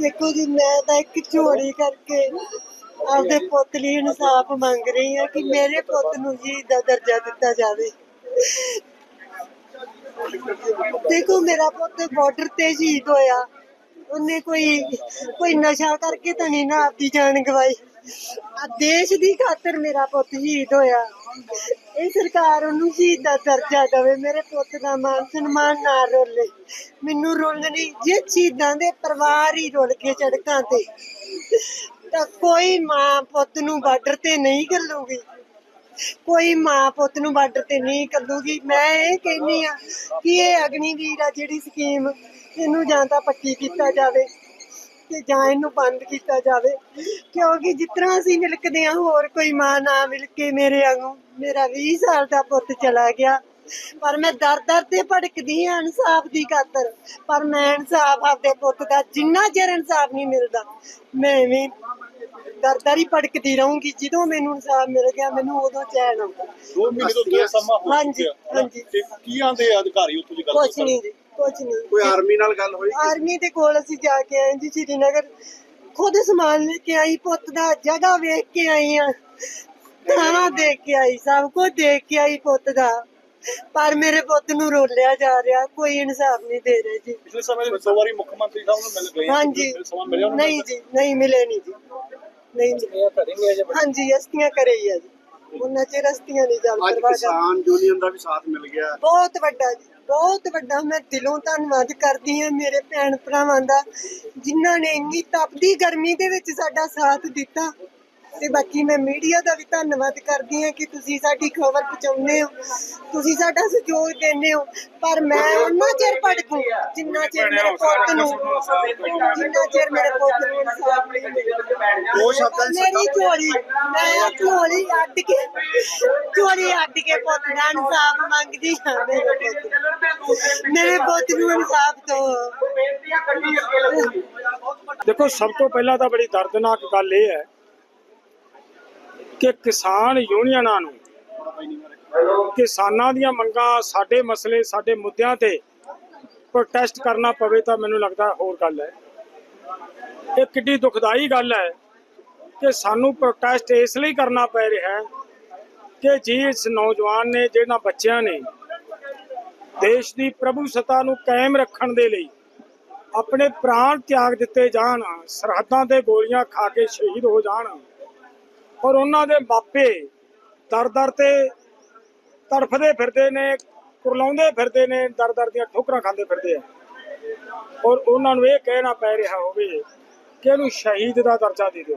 ਦੇਖੋ ਜੀ, ਮੈਂ ਤਾਂ ਇੱਕ ਝੋਲੀ ਕਰਕੇ ਆਪਦੇ ਪੁੱਤ ਲਈ ਇਨਸਾਫ ਮੰਗ ਰਹੀ ਹਾਂ ਕਿ ਮੇਰੇ ਪੁੱਤ ਨੂੰ ਜੀ ਦਾ ਦਰਜਾ ਦਿੱਤਾ ਜਾਵੇ। ਦੇਖੋ, ਮੇਰਾ ਪੁੱਤ ਬਾਰਡਰ ਤੇ ਸ਼ਹੀਦ ਹੋਇਆ। ਉਹਨੇ ਕੋਈ ਕੋਈ ਨਸ਼ਾ ਕਰਕੇ ਤਾਂ ਨਹੀਂ ਨਾ ਆਪਦੀ ਜਾਨ ਗਵਾਈ। ਆ ਦੇਸ਼ ਦੀ ਖਾਤਰ ਮੇਰਾ ਪੁੱਤ ਸ਼ਹੀਦ ਹੋਇਆ। ਇਹ ਸਰਕਾਰ ਉਹਨੂੰ ਸ਼ਹੀਦ ਦਰਜਾ ਦੇਵੇ, ਮੇਰੇ ਪੁੱਤ ਦਾ ਮਾਨ ਸਨਮਾਨ ਨਾ ਰੋਲੇ। ਮੈਨੂੰ ਰੋਲਣੀ, ਜੇ ਸ਼ਹੀਦਾਂ ਦੇ ਪਰਿਵਾਰ ਹੀ ਰੁਲ ਕੇ ਸੜਕਾਂ ਤੇ, ਤਾਂ ਕੋਈ ਮਾਂ ਪੁੱਤ ਨੂੰ ਬਾਰਡਰ ਤੇ ਨਹੀਂ ਘੱਲੂਗੀ। ਕੋਈ ਮਾਂ ਪੁੱਤ ਨੂੰ ਬਾਰਡਰ ਤੇ ਨਹੀਂ ਕੱਲੂਗੀ ਮੈਂ ਇਹ ਕਹਿੰਨੀ ਆ ਕਿ ਇਹ ਅਗਨੀਵੀਰ ਆ ਜਿਹੜੀ ਸਕੀਮ, ਇਹਨੂੰ ਜਾਂ ਤਾਂ ਪੱਕੀ ਕੀਤਾ ਜਾਵੇ। ਤੇ ਜਾਂ ਇਹਨੂੰ ਬੰਦ ਕੀਤਾ ਜਾਵੇ। ਕਿਉਂਕਿ ਜਿਸ ਤਰ੍ਹਾਂ ਅਸੀਂ ਮਿਲਕਦੇ ਆ ਹੋਰ ਕੋਈ ਮਾਂ ਨਾ ਮਿਲ ਕੇ ਮੇਰੇ ਵਾਂਗੂ। ਮੇਰਾ 20 ਸਾਲ ਦਾ ਪੁੱਤ ਚਲਾ ਗਿਆ। ਪਰ ਮੈਂ ਦਰ ਦਰ ਤੇ ਭੜਕਦੀ ਆ ਇਨਸਾਫ ਦੀ ਖਾਤਰ। ਪਰ ਮੈਂ ਇਨਸਾਫ ਆਪਦੇ ਪੁੱਤ ਦਾ ਜਿੰਨਾ ਚਿਰ ਇਨਸਾਫ ਨਹੀਂ ਮਿਲਦਾ ਮੈਂ ਵੀ ਦਰ ਦਰ ਹੀ ਭੜਕਦੀ ਰਹੂੰਗੀ। ਜਦੋਂ ਮੈਨੂੰ ਇਨਸਾਫ ਮਿਲ ਗਿਆ ਮੈਨੂੰ ਉਦੋਂ ਚੈਨ ਆਉਂਦਾ। ਦੋ ਮਹੀਨੇ ਤੋਂ ਉੱਤੇ ਸਮਾਂ ਹੋ ਹਾਂਜੀ? ਹਾਂਜੀ। ਕੀ ਆਂਦੇ ਅਧਿਕਾਰੀ ਉੱਥੋਂ ਦੀ ਗੱਲ ਕੁਛ ਨਹੀਂ ਜੀ। ਕੁਛ ਨਹੀਂ। ਕੋਈ ਆਰਮੀ ਨਾਲ ਗੱਲ ਹੋਈ ਆਰਮੀ ਦੇ ਕੋਲ ਅਸੀਂ ਜਾ ਕੇ ਆਏ ਜੀ ਸ਼੍ਰੀਨਗਰ। ਖੁਦ ਸਮਾਨ ਲੈ ਕੇ ਆਈ ਪੁੱਤ ਦਾ ਜਗ੍ਹਾ ਵੇਖ ਕੇ ਆਈ ਆ। ਥਾਣਾ ਦੇਖ ਕੇ ਆਈ ਸਭ ਕੁਝ ਦੇਖ ਕੇ ਆਈ ਪੁੱਤ ਦਾ। ਪਰ ਮੇਰੇ ਪੁੱਤ ਨੂੰ ਰੋਲਿਆ ਜਾ ਰਿਹਾ ਕੋਈ ਇਨਸਾਫ ਨਹੀਂ ਦੇ ਰਹੇ ਜੀ। ਪਿਛਲੇ ਸਮੇਂ ਵਿੱਚ ਦੋ ਵਾਰੀ ਮੁੱਖ ਮੰਤਰੀ ਸਾਹਿਬ ਨੂੰ ਮਿਲ ਗਏ। ਹਾਂਜੀ? ਨਹੀਂ ਜੀ ਨਹੀਂ ਮਿਲੇ ਨਹੀਂ ਜੀ। ਨਹੀਂ ਜੀ। ਹਾਂਜੀ ਅਸਤੀਆਂ ਕਰੇ ਹੀ ਆ ਜੀ। ਉਹਨਾਂ ਚਿਰ ਅਸਤੀਆਂ ਨਹੀਂ ਜਲ ਅੱਜ ਕਰਵਾ ਕਿਸਾਨ ਯੂਨੀਅਨ ਦਾ ਵੀ ਸਾਥ ਮਿਲ ਗਿਆ। ਬਹੁਤ ਵੱਡਾ ਜੀ ਬਹੁਤ ਵੱਡਾ। ਮੈਂ ਦਿਲੋਂ ਧੰਨਵਾਦ ਕਰਦੀ ਹਾਂ ਮੇਰੇ ਭੈਣ ਭਰਾਵਾਂ ਦਾ ਜਿਨ੍ਹਾਂ ਨੇ ਇੰਨੀ ਤਪਦੀ ਗਰਮੀ ਦੇ ਵਿੱਚ ਸਾਡਾ ਸਾਥ ਦਿੱਤਾ। ਤੇ ਬਾਕੀ ਮੈਂ ਮੀਡੀਆ ਦਾ ਵੀ ਧੰਨਵਾਦ ਕਰਦੀ ਹਾਂ ਕਿ ਤੁਸੀਂ ਸਾਡੀ ਖਬਰ ਪਹੁੰਚਾਉਂਦੇ ਹੋ। ਤੁਸੀਂ ਸਾਡਾ ਸਹਿਯੋਗ ਦਿੰਦੇ ਹੋ। ਪਰ ਮੈਂ ਉਹਨਾਂ ਚਿਰ ਭੜਕੂ ਜਿੰਨਾ ਚਿਰ ਮੇਰੇ ਪੁੱਤ ਨੂੰ ਜਿੰਨਾ ਚਿਰ ਮੇਰੇ ਪੁੱਤ ਨੂੰ ਇਨਸਾਫ ਨਹੀਂ ਮਿਲਦਾ ਦੋ ਸ਼ਬਦਾਂ ਚ ਮੇਰੀ ਝੋਲੀ ਮੈਂ ਝੋਲੀ ਅੱਡ ਕੇ ਝੋਲੀ ਅੱਡ ਕੇ ਪੁੱਤ ਦਾ ਇਨਸਾਫ ਮੰਗਦੀ ਹਾਂ ਮੇਰੇ ਪੁੱਤ ਮੇਰੇ ਪੁੱਤ ਨੂੰ ਇਨਸਾਫ ਦਿਓ ਦੇਖੋ ਸਭ ਤੋਂ ਪਹਿਲਾਂ ਤਾਂ ਬੜੀ ਦਰਦਨਾਕ ਗੱਲ ਇਹ ਹੈ ਕਿ ਕਿਸਾਨ ਯੂਨੀਅਨਾਂ ਨੂੰ ਕਿਸਾਨਾਂ ਦੀਆਂ ਮੰਗਾਂ, ਸਾਡੇ ਮਸਲੇ, ਸਾਡੇ ਮੁੱਦਿਆਂ ਤੇ ਪ੍ਰੋਟੈਸਟ ਕਰਨਾ ਪਵੇ ਤਾਂ ਮੈਨੂੰ ਲੱਗਦਾ ਹੋਰ ਗੱਲ ਹੈ। ਇਹ ਕਿੱਡੀ ਦੁਖਦਾਈ ਗੱਲ ਹੈ ਕਿ ਸਾਨੂੰ ਪ੍ਰੋਟੈਸਟ ਇਸ ਲਈ ਕਰਨਾ ਪੈ ਰਿਹਾ ਹੈ ਕਿ ਜੀ ਇਸ ਨੌਜਵਾਨ ਨੇ, ਜਿਹਨਾਂ ਬੱਚਿਆਂ ਨੇ ਦੇਸ਼ ਦੀ ਪ੍ਰਭੂ ਸੱਤਾ ਨੂੰ ਕਾਇਮ ਰੱਖਣ ਦੇ ਲਈ ਆਪਣੇ ਪ੍ਰਾਣ ਤਿਆਗ ਦਿੱਤੇ ਜਾਣ, ਸਰਹੱਦਾਂ ਤੇ ਗੋਲੀਆਂ ਖਾ ਕੇ ਸ਼ਹੀਦ ਹੋ ਜਾਣ ਔਰ ਉਹਨਾਂ ਦੇ ਮਾਪੇ ਦਰ ਦਰ ਤੇ ਤੜਫਦੇ ਫਿਰਦੇ ਨੇ, ਕੁਰਲਾਉਂਦੇ ਫਿਰਦੇ ਨੇ, ਦਰ ਦਰ ਦੀਆਂ ਠੋਕਰਾਂ ਖਾਂਦੇ ਫਿਰਦੇ ਆ। ਔਰ ਉਹਨਾਂ ਨੂੰ ਇਹ ਕਹਿਣਾ ਪੈ ਰਿਹਾ ਹੋਵੇ ਕਿ ਇਹਨੂੰ ਸ਼ਹੀਦ ਦਾ ਦਰਜਾ ਦੇ ਦਿਓ।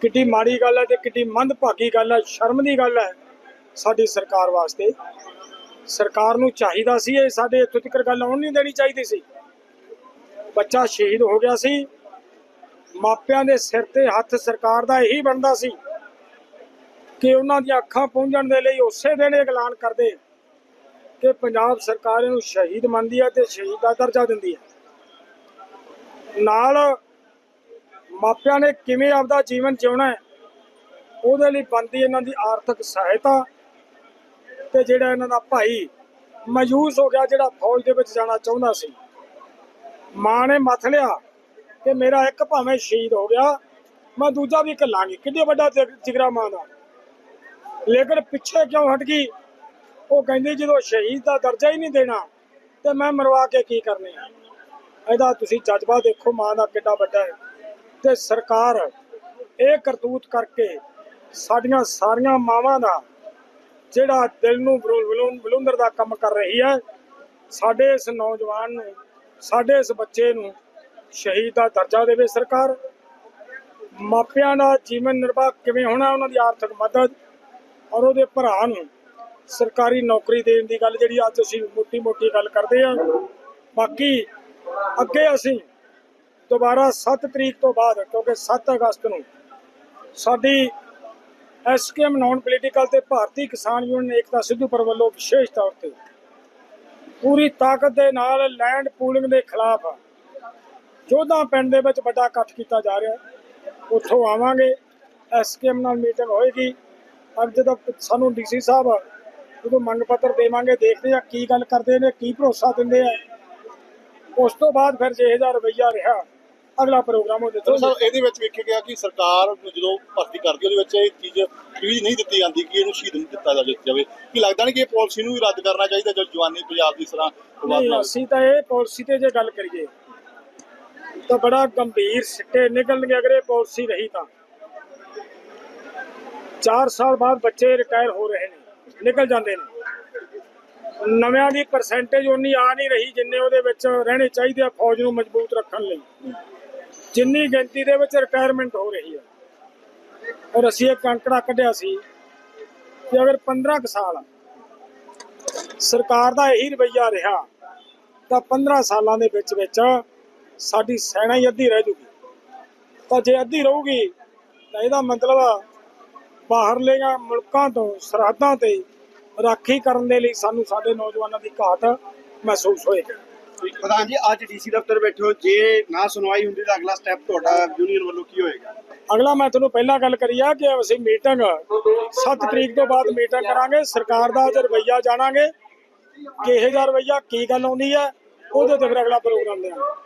ਕਿੱਡੀ ਮਾੜੀ ਗੱਲ ਹੈ ਤੇ ਕਿੱਡੀ ਮੰਦਭਾਗੀ ਗੱਲ ਹੈ, ਸ਼ਰਮ ਦੀ ਗੱਲ ਹੈ ਸਾਡੀ ਸਰਕਾਰ ਵਾਸਤੇ। ਸਰਕਾਰ ਨੂੰ ਚਾਹੀਦਾ ਸੀ ਇਹ, ਸਾਡੇ ਇੱਥੋਂ ਤੱਕ ਗੱਲ ਆਉਣ ਨਹੀਂ ਦੇਣੀ ਚਾਹੀਦੀ ਸੀ। ਬੱਚਾ ਸ਼ਹੀਦ ਹੋ ਗਿਆ ਸੀ ਮਾਪਿਆਂ ਦੇ ਸਿਰ ਤੇ ਹੱਥ ਸਰਕਾਰ ਦਾ ਇਹੀ ਬਣਦਾ ਸੀ ਕਿ ਉਹਨਾਂ ਦੀਆਂ ਅੱਖਾਂ ਪਹੁੰਚਣ ਦੇ ਲਈ ਉਸੇ ਦਿਨ ਐਲਾਨ ਕਰਦੇ ਕਿ ਪੰਜਾਬ ਸਰਕਾਰ ਇਹਨੂੰ ਸ਼ਹੀਦ ਮੰਨਦੀ ਹੈ ਤੇ ਸ਼ਹੀਦ ਦਾ ਦਰਜਾ ਦਿੰਦੀ ਹੈ ਨਾਲ ਮਾਪਿਆਂ ਨੇ ਕਿਵੇਂ ਆਪਦਾ ਜੀਵਨ ਜਿਉਣਾ ਹੈ, ਉਹਦੇ ਲਈ ਬਣਦੀ ਇਹਨਾਂ ਦੀ ਆਰਥਿਕ ਸਹਾਇਤਾ ਤੇ ਜਿਹੜਾ ਇਹਨਾਂ ਦਾ ਭਾਈ ਮਯੂਸ ਹੋ ਗਿਆ ਜਿਹੜਾ ਫੌਜ ਦੇ ਵਿੱਚ ਜਾਣਾ ਚਾਹੁੰਦਾ ਸੀ। ਮਾਂ ਨੇ ਮੱਥ ਲਿਆ। ਕਿ ਮੇਰਾ ਇੱਕ ਭਾਵੇਂ ਸ਼ਹੀਦ ਹੋ ਗਿਆ, ਮੈਂ ਦੂਜਾ ਵੀ ਘੱਲਾਂਗੀ ਕਿੰਨੇ ਵੱਡਾ ਜਿਗਰਾ ਮਾਂ ਦਾ ਲੇਕਿਨ ਪਿੱਛੇ ਕਿਉਂ ਹਟ ਗਈ? ਉਹ ਕਹਿੰਦੀ ਜਦੋਂ ਸ਼ਹੀਦ ਦਾ ਦਰਜਾ ਹੀ ਨਹੀਂ ਦੇਣਾ, ਤੇ ਮੈਂ ਮਰਵਾ ਕੇ ਕੀ ਕਰਨੇ ਆ? ਇਹਦਾ ਤੁਸੀਂ ਜਜ਼ਬਾ ਦੇਖੋ, ਮਾਂ ਦਾ ਕਿੱਡਾ ਵੱਡਾ ਹੈ। ਤੇ ਸਰਕਾਰ ਇਹ ਕਰਤੂਤ ਕਰਕੇ ਸਾਡੀਆਂ ਸਾਰੀਆਂ ਮਾਵਾਂ ਦਾ, ਜਿਹੜਾ ਦਿਲ ਨੂੰ ਬਲੂ- ਬਲੁੰਦਰ ਦਾ ਕੰਮ ਕਰ ਰਹੀ ਹੈ, ਸਾਡੇ ਇਸ ਨੌਜਵਾਨ ਨੂੰ, ਸਾਡੇ ਇਸ ਬੱਚੇ ਨੂੰ ਸ਼ਹੀਦ ਦਾ ਦਰਜਾ ਦੇਵੇ ਸਰਕਾਰ। ਮਾਪਿਆਂ ਦਾ ਜੀਵਨ ਨਿਰਵਾਹ ਕਿਵੇਂ ਹੋਣਾ, ਉਹਨਾਂ ਦੀ ਆਰਥਿਕ ਮਦਦ ਔਰ ਉਹਦੇ ਭਰਾ ਨੂੰ ਸਰਕਾਰੀ ਨੌਕਰੀ ਦੇਣ ਦੀ ਗੱਲ ਜਿਹੜੀ ਅੱਜ ਅਸੀਂ ਮੋਟੀ ਮੋਟੀ ਗੱਲ ਕਰਦੇ ਆ ਬਾਕੀ ਅੱਗੇ ਅਸੀਂ ਦੁਬਾਰਾ 7 ਤਰੀਕ ਤੋਂ ਬਾਅਦ, ਕਿਉਂਕਿ 7 ਅਗਸਤ ਨੂੰ ਸਾਡੀ ਐਸਕੇਐਮ ਨਾਨ ਪੋਲੀਟੀਕਲ ਤੇ ਭਾਰਤੀ ਕਿਸਾਨ ਯੂਨੀਅਨ ਏਕਤਾ ਸਿੱਧੂਪੁਰ ਵੱਲੋਂ ਵਿਸ਼ੇਸ਼ ਤੌਰ ਤੇ ਪੂਰੀ ਤਾਕਤ ਦੇ ਨਾਲ ਲੈਂਡ ਪੂਲਿੰਗ ਦੇ ਖਿਲਾਫ ਚੌਦਾਂ ਪਿੰਡ ਦੇ ਵਿੱਚ ਵੱਡਾ ਇਕੱਠ ਕੀਤਾ ਜਾ ਰਿਹਾ ਹੈ। ਉੱਥੋਂ ਆਵਾਂਗੇ ਐਸਕੇਐਮ ਨਾਲ ਮੀਟਿੰਗ ਹੋਏਗੀ। ਅੱਜ ਜਦੋਂ ਸਾਨੂੰ ਡੀਸੀ ਸਾਹਿਬ ਜਦੋਂ ਮੰਗ ਪੱਤਰ ਦੇਵਾਂਗੇ ਦੇਖਦੇ ਆ ਕੀ ਗੱਲ ਕਰਦੇ ਨੇ ਕੀ ਭਰੋਸਾ ਦਿੰਦੇ ਆ। ਉਸ ਤੋਂ ਬਾਅਦ ਫਿਰ ਜੇ 1000 ਰੁਪਈਆ ਰਿਹਾ ਅਗਲਾ ਪ੍ਰੋਗਰਾਮ ਉਹਦੇ ਤੋਂ ਸਰ ਇਹਦੇ ਵਿੱਚ ਵੇਖਿਆ ਗਿਆ ਕਿ ਸਰਕਾਰ ਜਦੋਂ ਭਰਤੀ ਕਰਦੀ ਉਹਦੇ ਵਿੱਚ ਇਹ ਚੀਜ਼ ਚੀਜ਼ ਨਹੀਂ ਦਿੱਤੀ ਜਾਂਦੀ ਕਿ ਇਹਨੂੰ ਸ਼ਹੀਦ ਦਿੱਤਾ ਜਾਵੇ। ਕਿ ਲੱਗਦਾ ਨਹੀਂ ਕਿ ਇਹ ਪਾਲਿਸੀ ਨੂੰ ਵੀ ਰੱਦ ਕਰਨਾ ਚਾਹੀਦਾ ਜਦ ਜਵਾਨੀ ਪੰਜਾਬ ਦੀ ਇਸ ਤਰ੍ਹਾਂ ਅਸੀਂ ਤਾਂ ਇਹ ਪਾਲਿਸੀ ਤੇ ਜੇ ਗੱਲ ਕਰੀਏ ਤਾਂ ਬੜਾ ਗੰਭੀਰ ਸਿੱਟੇ ਨਿਕਲਣਗੇ, ਅਗਰ ਇਹ ਪਾਲਿਸੀ ਰਹੀ ਤਾਂ। 4 ਸਾਲ ਬਾਅਦ ਬੱਚੇ ਰਿਟਾਇਰ ਹੋ ਰਹੇ ਨੇ, ਨਿਕਲ ਜਾਂਦੇ ਨੇ। ਨਵਿਆਂ ਦੀ ਪਰਸੈਂਟੇਜ ਉਨੀ ਆ ਨਹੀਂ ਰਹੀ ਜਿੰਨੇ ਉਹਦੇ ਵਿੱਚ ਰਹਿਣੇ ਚਾਹੀਦੇ ਆ ਫੌਜ ਨੂੰ ਮਜ਼ਬੂਤ ਰੱਖਣ ਲਈ। ਜਿੰਨੀ ਗਿਣਤੀ ਦੇ ਵਿੱਚ ਰਿਟਾਇਰਮੈਂਟ ਹੋ ਰਹੀ ਹੈ। ਔਰ ਅਸੀਂ ਇੱਕ ਅੰਕੜਾ ਕੱਢਿਆ ਸੀ ਕਿ ਅਗਰ 15 ਸਾਲ ਸਰਕਾਰ ਦਾ ਇਹੀ ਰਵੱਈਆ ਰਿਹਾ, ਤਾਂ 15 ਸਾਲਾਂ ਦੇ ਵਿੱਚ ਵਿੱਚ ਸਾਡੀ ਸੈਨਾ ਹੀ ਅੱਧੀ ਰਹਿ ਜੂਗੀ। ਤਾਂ ਜੇ ਅੱਧੀ ਰਹੂਗੀ ਤਾਂ ਇਹਦਾ ਮਤਲਬ ਬਾਹਰਲੇ ਮੁਲਕਾਂ ਤੋਂ ਸਰਹੱਦਾਂ ਤੇ ਰਾਖੀ ਕਰਨ ਦੇ ਲਈ ਸਾਨੂੰ ਸਾਡੇ ਨੌਜਵਾਨਾਂ ਦੀ ਘਾਟ ਮਹਿਸੂਸ ਹੋਏਗੀ। ਪ੍ਰਧਾਨ ਜੀ ਅੱਜ ਡੀਸੀ ਦਫ਼ਤਰ ਬੈਠੇ ਹੋ ਜੇ ਨਾ ਸੁਣਵਾਈ ਹੁੰਦੀ ਤਾਂ ਅਗਲਾ ਸਟੈਪ ਤੁਹਾਡਾ ਯੂਨੀਅਨ ਵੱਲੋਂ ਕੀ ਹੋਏਗਾ? ਅਗਲਾ ਮੈਂ ਤੁਹਾਨੂੰ ਪਹਿਲਾਂ ਗੱਲ ਕਰੀ ਆ ਕਿ ਅਸੀਂ ਮੀਟਿੰਗ 7 ਤਰੀਕ ਤੋਂ ਬਾਅਦ ਮੀਟਿੰਗ ਕਰਾਂਗੇ ਸਰਕਾਰ ਦਾ ਰਵੱਈਆ ਜਾਣਾਂਗੇ ਕਿ ਇਹ ਰਵੱਈਆ ਕੀ ਗੱਲ ਆਉਂਦੀ ਹੈ ਉਹਦੇ ਤੇ ਫਿਰ ਅਗਲਾ ਪ੍ਰੋਗਰਾਮ ਦੇਵਾਂਗੇ